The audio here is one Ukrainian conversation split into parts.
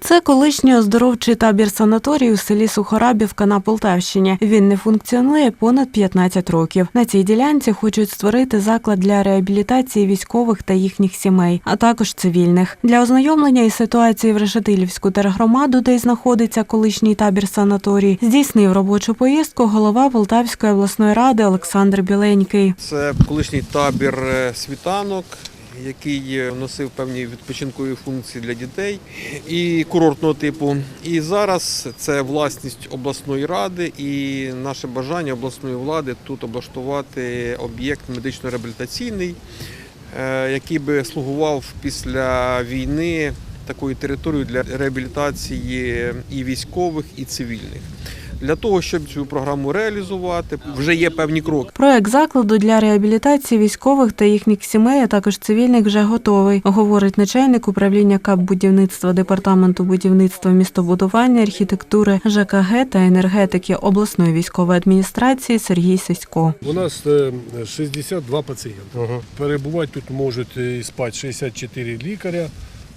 Це колишній оздоровчий табір санаторій у селі Сухорабівка на Полтавщині. Він не функціонує понад 15 років. На цій ділянці хочуть створити заклад для реабілітації військових та їхніх сімей, а також цивільних. Для ознайомлення із ситуацією в Решетилівську тергромаду, де й знаходиться колишній табір санаторій, здійснив робочу поїздку голова Полтавської обласної ради Олександр Біленький. Це колишній табір е, світанок, який е, носив певні відпочинкові функції для дітей і курортного типу. І зараз це власність обласної ради і наше бажання обласної влади тут облаштувати об'єкт медично-реабілітаційний, е, який би слугував після війни такою територією для реабілітації і військових, і цивільних. Для того, щоб цю програму реалізувати, вже є певні кроки. Проект закладу для реабілітації військових та їхніх сімей, а також цивільних, вже готовий, говорить начальник управління КАП будівництва департаменту будівництва, містобудування, архітектури, ЖКГ та енергетики обласної військової адміністрації Сергій Сисько. У нас е, 62 пацієнти. Перебувати тут можуть і спати 64 лікаря.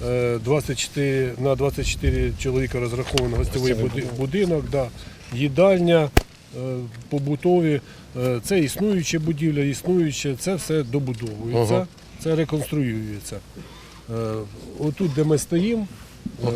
е, 24, на 24 чоловіка розрахований гостьовий буди- будинок, да, їдальня, е, побутові. Е, Це існуюча будівля, існуюче, це все добудовується, це реконструюється. Е, Отут, де ми стоїмо, е,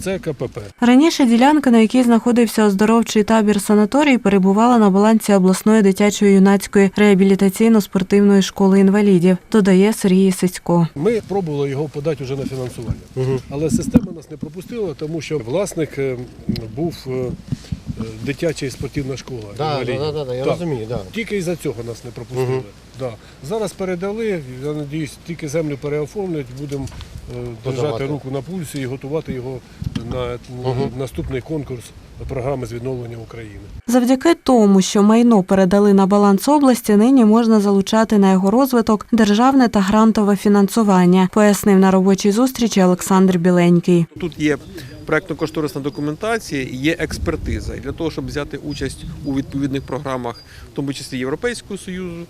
це КПП. Раніше ділянка, на якій знаходився оздоровчий табір санаторій, перебувала на балансі обласної дитячої юнацької реабілітаційно-спортивної школи інвалідів, додає Сергій Сисько. Ми пробували його подати вже на фінансування. Але система нас не пропустила, тому що власник був дитяча і спортивна школа. Да, да, да, да, я Так. розумію, да. Тільки із-за цього нас не пропустили. Да. Зараз передали, я сподіваюся, тільки землю переоформлять, будемо е, держати руку на пульсі і готувати його на наступний конкурс програми з відновлення України. Завдяки тому, що майно передали на баланс області, нині можна залучати на його розвиток державне та грантове фінансування, пояснив на робочій зустрічі Олександр Біленький. Тут є проектно-кошторисна документація, є експертиза. І для того, щоб взяти участь у відповідних програмах, в тому числі Європейського Союзу,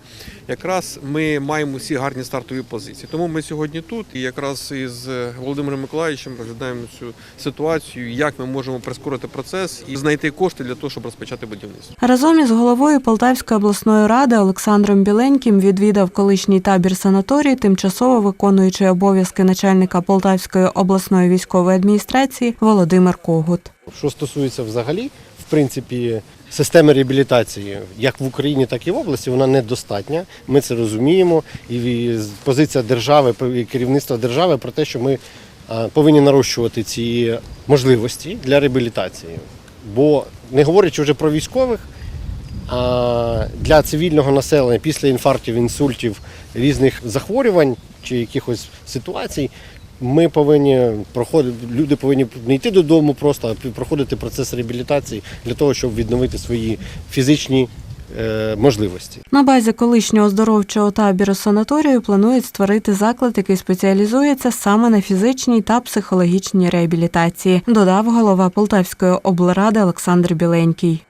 якраз ми маємо всі гарні стартові позиції. Тому ми сьогодні тут і якраз із Володимиром Миколаївичем розглядаємо цю ситуацію, як ми можемо прискорити процес і знайти кошти для того, щоб розпочати будівництво. Разом із головою Полтавської обласної ради Олександром Біленьким відвідав колишній табір санаторій, тимчасово виконуючий обов'язки начальника Полтавської обласної військової адміністрації Володимир Когут. Що стосується взагалі, в принципі, системи реабілітації, як в Україні, так і в області, вона недостатня. Ми це розуміємо. І позиція держави, і керівництва держави про те, що ми повинні нарощувати ці можливості для реабілітації. Бо не говорячи вже про військових, а для цивільного населення після інфарктів, інсультів, різних захворювань чи якихось ситуацій. Ми повинні проходити, люди повинні не йти додому просто, а проходити процес реабілітації для того, щоб відновити свої фізичні е, можливості. На базі колишнього оздоровчого табіру санаторію планують створити заклад, який спеціалізується саме на фізичній та психологічній реабілітації, додав голова Полтавської облради Олександр Біленький.